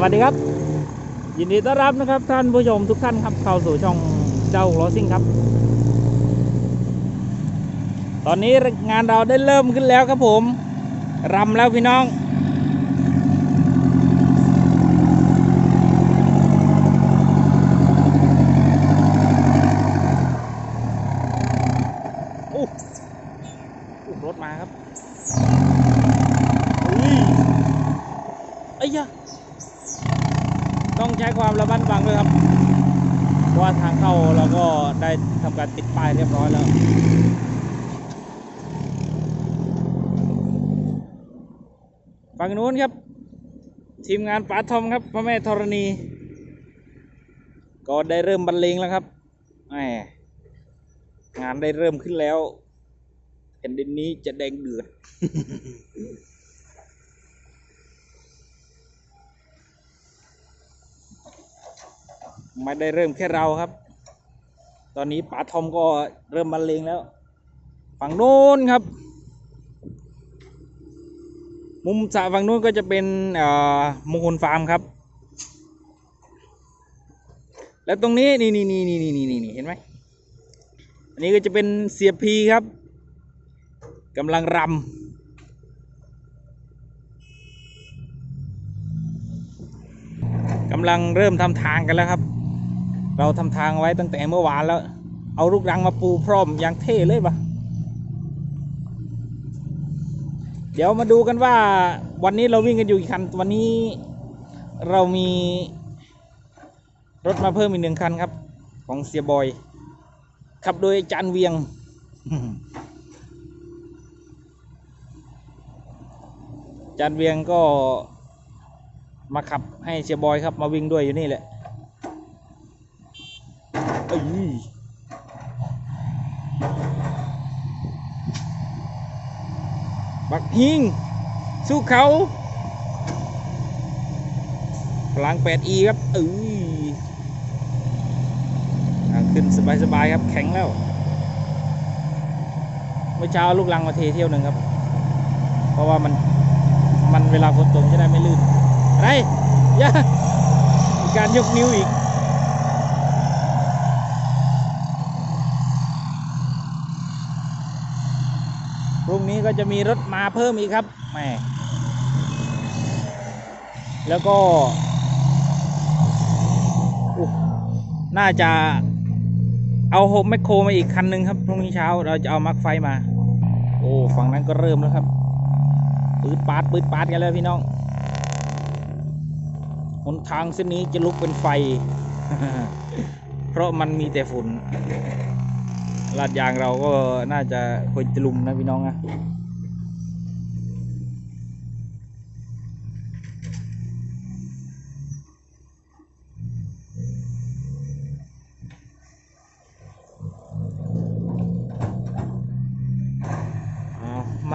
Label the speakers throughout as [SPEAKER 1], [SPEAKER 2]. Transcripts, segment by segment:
[SPEAKER 1] สวัสดีครับ ยินดีต้อนรับนะครับ ท่านผู้ชมทุกท่านครับเข้าสู่ช่องเจ้าล้อซิ่งครับ ตอนนี้งานเราได้เริ่มขึ้นแล้วครับผมรำแล้วพี่น้องโอ้อู้รถมาครับเฮ้ยไอ้ยะต้องใช้ความระมัดระวังด้วยครับ เพราะ ว่าทางเข้าเราก็ได้ทำการติดป้ายเรียบร้อยแล้วฝั่งนู้นครับ ทีมงานป๋าทอมครับพระแม่ธรณี ก็ได้เริ่มบรรเลงแล้วครับแหมงานได้เริ่มขึ้นแล้วแผ่นดินนี้จะแดงเดือด ไม่ได้เริ่มแค่เราครับ ตอนนี้ป๋าทอมก็เริ่มบรรเลงแล้ว ฝั่งโน้นครับ มุมสระฝั่งโน้นก็จะเป็นมงคลฟาร์มครับ แล้วตรงนี้นี่นี่นี่นี่นี่นี่นี่เห็นไหมอันนี้ก็จะเป็นเสียพีครับกำลังรำกำลังเริ่มทำทางกันแล้วครับ เราทำทางไว้ตั้งแต่เมื่อวานแล้ว เอาลูกรังมาปูพร้อมอย่างเท่เลยปะเดี๋ยวมาดูกันว่าวันนี้เราวิ่งกันอยู่กี่คัน วันนี้เรามีรถมาเพิ่มอีกหนึ่งคันครับ ของเสียบอย ขับโดยอาจานเวียงอาจานเวียงก็มาขับให้เชียบอยครับ มาวิ่งด้วยอยู่นี่แหละ เอ้ยบักฮิง สู้เขา พลัง 8e ครับเอ้ยขึ้นสบายๆครับ แข็งแล้ว เมื่อเช้าลูกลังมาเทเที่ยวหนึ่งครับ เพราะว่ามัน มันเวลาฝนตกจะได้ไม่ลื่น อะไรย่ามีการยกนิ้วอีก พรุ่งนี้ ก็จะมีรถมาเพิ่มอีกครับแหมแล้วก็ น่าจะเอาโฮมแมคโครมาอีกคันหนึ่งครับพรุ่งนี้เช้าเราจะเอามักไฟมา โอ้ฝั่งนั้นก็เริ่มแล้วครับปืดปาดปืดปาดกันแล้วพี่น้องหนทางเส้นนี้จะลุกเป็นไฟ เพราะมันมีแต่ฝุ่นลาดยางเราก็น่าจะคอยจะลุมนะพี่น้องนะ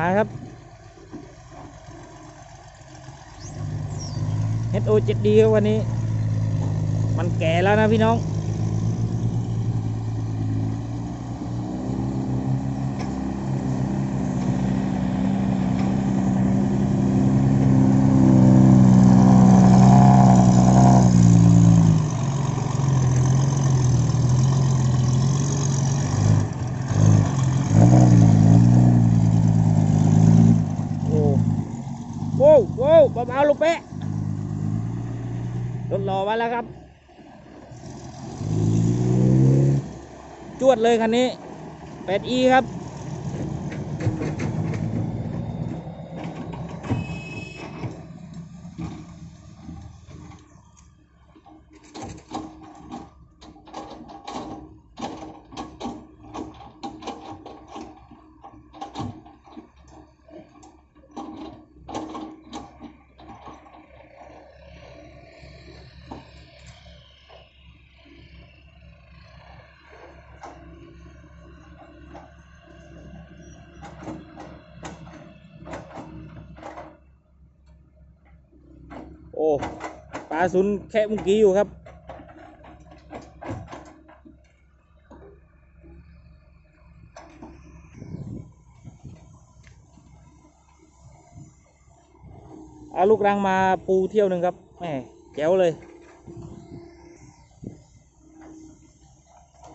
[SPEAKER 1] มาครับ HO 7D ครับวันนี้ มันแก่แล้วนะพี่น้อง โอ้โว้วโว้วเบาๆลูกเป๊ะ รถรอไว้แล้วครับ จวดเลยคันนี้ 8e ครับ อ้ปลาสุนแค่เมื่อกี้อยู่ครับ เอาลูกรังมาปูเที่ยวหนึ่งครับแหมแจ๋วเลย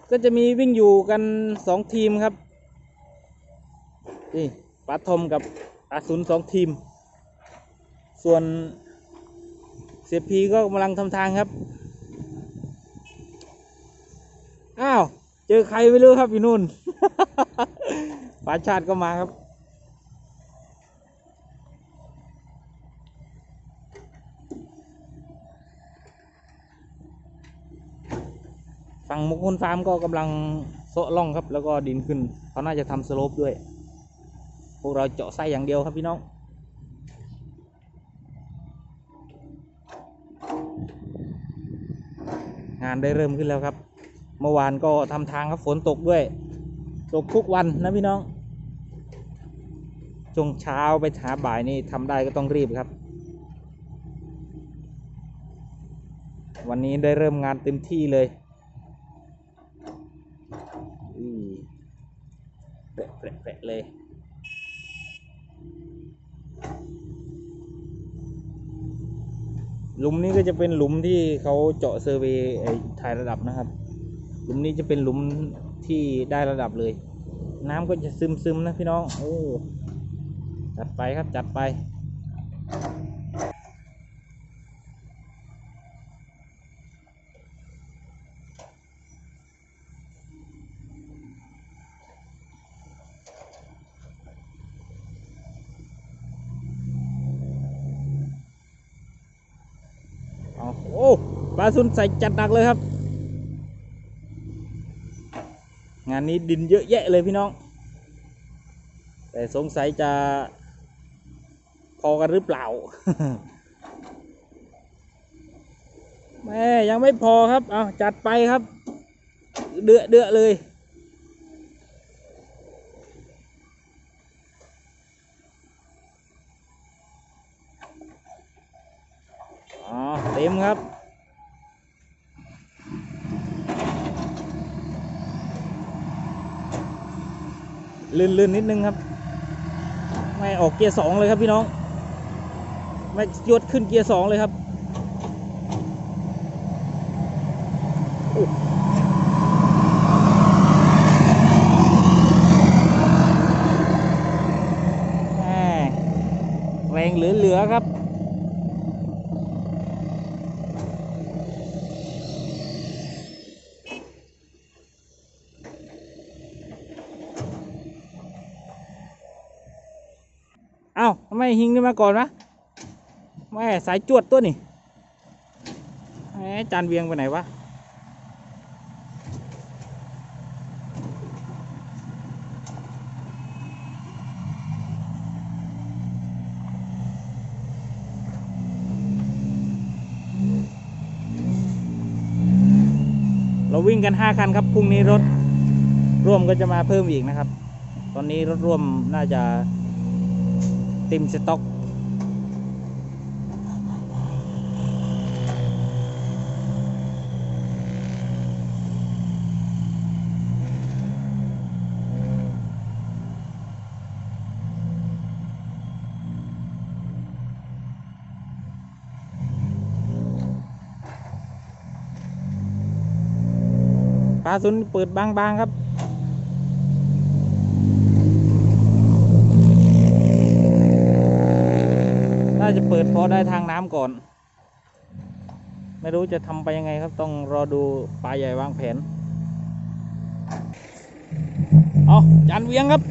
[SPEAKER 1] ก็จะมีวิ่งอยู่กันสองทีมครับนี่ปาทอมกับอาสุนสองทีม ส่วน เสียพีก็กำลังทำทางครับ อ้าว เจอใครไม่รู้ครับอยู่นู่นปาชาติก็มาครับ ฝั่งมุกคนฟาร์มก็กำลังโซะล่องครับ แล้วก็ดินขึ้น เขาน่าจะทำสโลปด้วย พวกเราเจาะไส้อย่างเดียวครับพี่น้อง งานได้เริ่มขึ้นแล้วครับ เมื่อวานก็ทำทางครับฝนตกด้วย ตกทุกวันนะพี่น้องจงเช้าไปหาบ่ายนี่ทำได้ก็ต้องรีบครับ วันนี้ได้เริ่มงานเต็มที่เลยอุ้ยแปะแปะแปะเลย หลุมนี้ก็จะเป็นหลุมที่เขาเจาะเซอร์เวย์ไอ้ถ่ายระดับนะครับ หลุมนี้จะเป็นหลุมที่ได้ระดับเลย น้ำก็จะซึมซึมๆนะพี่น้องโอ้จัดไปครับจัดไป เอาโอ้ ปลาซุนใส่จัดหนักเลยครับ งานนี้ดินเยอะแยะเลยพี่น้อง แต่สงสัยจะพอกันหรือเปล่าแม่ยังไม่พอครับ เอาจัดไปครับ เดือดเดือดเลย อ๋อ เต็มครับ ลื่นๆนิดนึงครับไม่ออกเกียร์สองเลยครับพี่น้องไม่ยดขึ้นเกียร์สองเลยครับโอ้แม่แรงเหลือๆครับ ไม่หิงนี่มาก่อนวะแม่สายจวดตัวนี่แหมจานเวียงไปไหนวะเราวิ่งกันห้าคันครับพรุ่งนี้รถร่วมก็จะมาเพิ่มอีกนะครับ ตอนนี้รถร่วมน่าจะ ต็มสต็อก ปลาสุนเปิดบางๆครับ น่าจะเปิดพอได้ทางน้ำก่อน ไม่รู้จะทำไปยังไงครับ ต้องรอดูปลาใหญ่วางแผน เอาจานเวียงครับ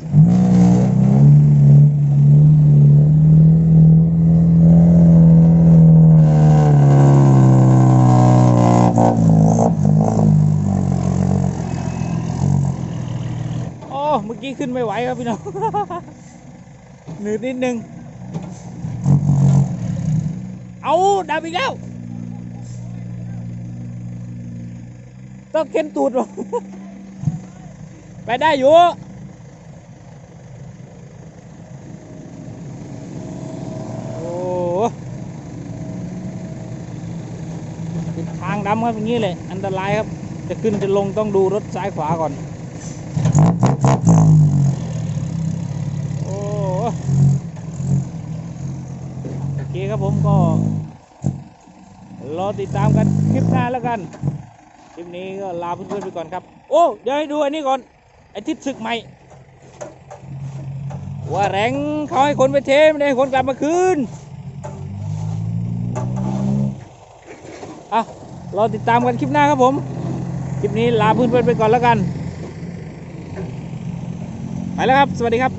[SPEAKER 1] โอ้เมื่อกี้ขึ้นไม่ไหวครับพี่น้องหนืดนิดนึง เอาดับอีกแล้ว ต้องเข็นตูดวะไปได้อยู่โอ้ติดทางดำครับอย่างนี้เลย อันตรายครับ จะขึ้นจะลงต้องดูรถซ้ายขวาก่อน โอ้โอ เคครับผมก็ รอติดตามกันคลิปหน้าแล้วกัน คลิปนี้ก็ลาเพื่อนๆไปก่อนครับ โอ้ เดี๋ยวให้ดูอันนี้ก่อน ไอ้ทิศศึกใหม่ ว่าแรงเขาให้คนไปเทมได้ให้คนกลับมาคืนอะรอติดตามกันคลิปหน้าครับผม คลิปนี้ลาเพื่อนๆไปก่อนแล้วกัน ไปแล้วครับ สวัสดีครับ